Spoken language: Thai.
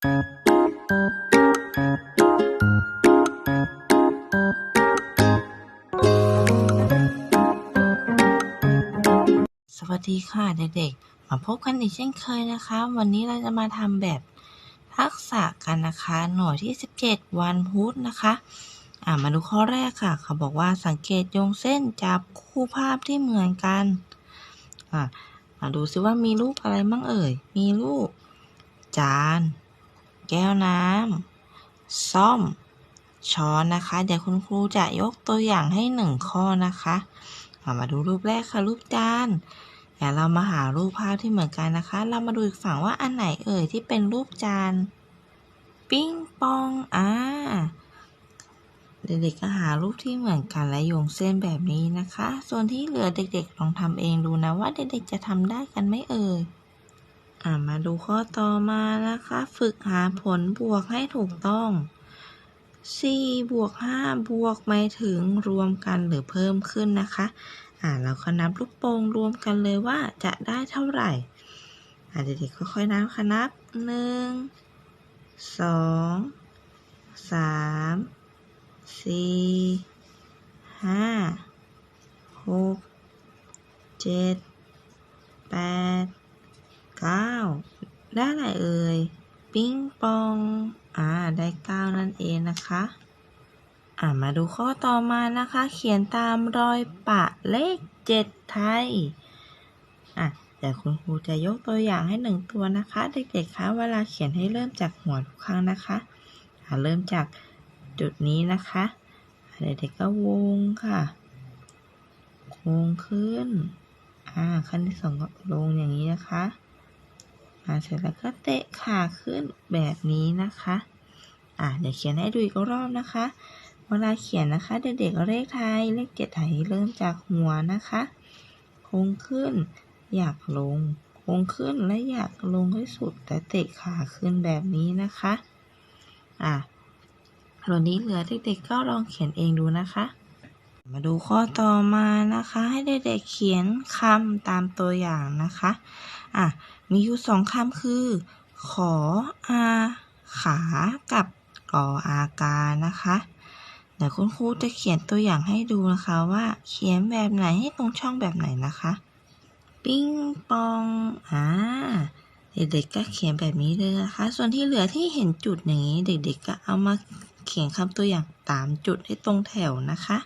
สวัสดีค่ะเด็กๆ มาพบกันอีกเช่นเคยนะคะ วันนี้เราจะมาทำแบบทักษะกันนะคะ หน่วยที่ 17 วันพุธนะคะอ่ามาดูข้อแรกค่ะ เขาบอกว่าสังเกตโยงเส้นจับคู่ภาพที่เหมือนกันอ่ามาดูซิว่ามีรูปอะไรบ้างเอ่ย มีรูปจาน แก้วน้ำซ่อม ช้อนนะคะ เดี๋ยวคุณครูจะยกตัวอย่างให้หนึ่งข้อนะคะเอามาดูรูปแรกค่ะรูปจานเดี๋ยวเรามาหารูปภาพที่เหมือนกันนะคะ เรามาดูอีกฝั่งว่าอันไหนเอ่ยที่เป็นรูปจานปิ้งปองอ่าเด็กๆก็หารูปที่เหมือนกันและโยงเส้นแบบนี้นะคะ ส่วนที่เหลือเด็กๆลองทำเองดูนะว่าเด็กๆจะทำได้กันไหมเอ่ย อ่ามาดูข้อต่อมานะคะ ฝึกหาผลบวกให้ถูกต้อง 4 บวก 5 บวกหมายถึงรวมกันหรือเพิ่มขึ้นนะคะ อ่าเราก็นับลูกโป่งรวมกันเลยว่าจะได้เท่าไหร่ อ่าเด็กๆค่อยๆนับค่ะนับ 1 2 3 4 5 6 7 8 9ได้อะไรเอ่ย ปิ้งปอง อ่า ได้เก้านั่นเองนะคะ อ่ามาดูข้อต่อมานะคะ เขียนตามรอยปะเลขเจ็ดไทย อะเดี๋ยวคุณครูจะยกตัวอย่างให้หนึ่งตัวนะคะ เด็กๆคะเวลาเขียนให้เริ่มจากหัวทุกครั้งนะคะอ่าเริ่มจากจุดนี้นะคะ เด็กๆก็วงค่ะ วงขึ้น อ่าขั้นที่สองก็ลงอย่างนี้นะคะ เสร็จแล้วก็เตะขาขึ้นแบบนี้นะคะ อ่าเดี๋ยวเขียนให้ดูอีกรอบนะคะ เวลาเขียนนะคะ เด็กๆเลขไทย เลขเจ็ดไทยเริ่มจากหัวนะคะ โค้งขึ้น อยากลง โค้งขึ้นและอยากลงให้สุด แต่เตะขาขึ้นแบบนี้นะคะ อ่าวันนี้เหลือเด็กๆก็ลองเขียนเองดูนะคะ มาดูข้อต่อมานะคะ ให้เด็กๆเขียนคำตามตัวอย่างนะคะ อะ มีอยู่สองคำคือ ขออาขากับกออากานะคะเดี๋ยวคุณครูจะเขียนตัวอย่างให้ดูนะคะว่าเขียนแบบไหนให้ตรงช่องแบบไหนนะคะ ปิ้งปองอ่าเด็กๆก็เขียนแบบนี้เลยนะคะ ส่วนที่เหลือที่เห็นจุดอย่างนี้ เด็กๆก็เอามาเขียนคำตัวอย่างตามจุดให้ตรงแถวนะคะ